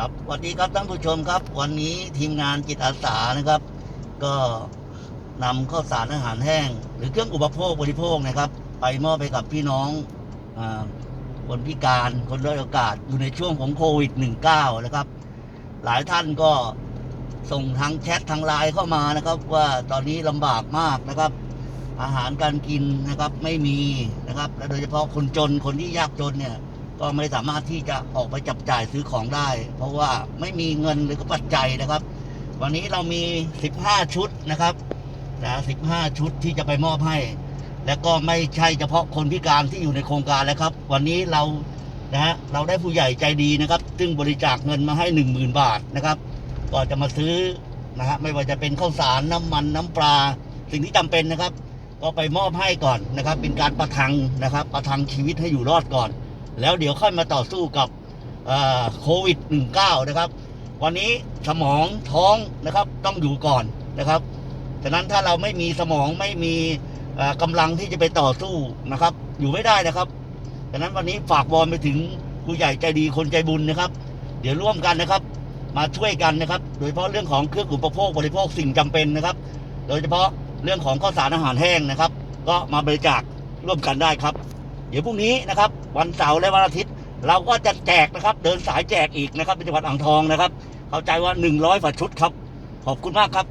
ครับสวัสดีครับท่านผู้ชมครับ วันนี้ทีมงานจิตอาสานะครับ ก็นำข้าวสารอาหารแห้ง หรือเครื่องอุปโภคบริโภคนะครับ ไปมอบไปกับพี่น้องอคนพิการคนด้อยโอกาสอยู่ในช่วงของโควิด -19 นะครับ หลายท่านก็ส่งทางแชททางไลน์เข้ามานะครับ ว่าตอนนี้ลำบากมากนะครับ อาหารการกินนะครับไม่มีนะครับ และโดยเฉพาะคนจนคนที่ยากจนเนี่ย ก็ไม่สามารถที่จะออกไปจับจ่ายซื้อของได้ เพราะว่าไม่มีเงินหรือก็ปัจจัยนะครับ วันนี้เรามี 15 ชุดนะครับนะ15 ชุดที่จะไปมอบให้ และก็ไม่ใช่เฉพาะคนพิการที่อยู่ในโครงการแล้วครับ วันนี้เรานะฮะเราได้ผู้ใหญ่ใจดีนะครับ ซึ่งบริจาคเงินมาให้ 10,000 บาทนะครับ ก็จะมาซื้อนะฮะไม่ว่าจะเป็นข้าวสารน้ำมันน้ำปลาสิ่งที่จำเป็นนะครับ ก็ไปมอบให้ก่อนนะครับ เป็นการประทังนะครับ ประทังชีวิตให้อยู่รอดก่อน แล้วเดี๋ยวค่อยมาต่อสู้กับโควิด -19 นะครับ วันนี้สมองท้องนะครับต้องอยู่ก่อนนะครับฉะนั้นถ้าเราไม่มีสมองไม่มีเอ่อกำลังที่จะไปต่อสู้นะครับ อยู่ไม่ได้นะครับฉะนั้นวันนี้ฝากวอนไปถึงผู้ใหญ่ใจดีคนใจบุญนะครับ เดี๋ยวร่วมกันนะครับ มาช่วยกันนะครับ โดยเฉพาะเรื่องของเครื่องอุปโภคบริโภคสิ่งจำเป็นนะครับ โดยเฉพาะเรื่องของข้าวสารอาหารแห้งนะครับ ก็มาบริจาคร่วมกันได้ครับ เดี๋ยวพรุ่งนี้นะครับ วันเสาร์และวันอาทิตย์ เราก็จะแจกนะครับ เดินสายแจกอีกนะครับในจังหวัดอ่างทองนะครับ เข้าใจว่า100ฝ่าชุดครับ ขอบคุณมากครับ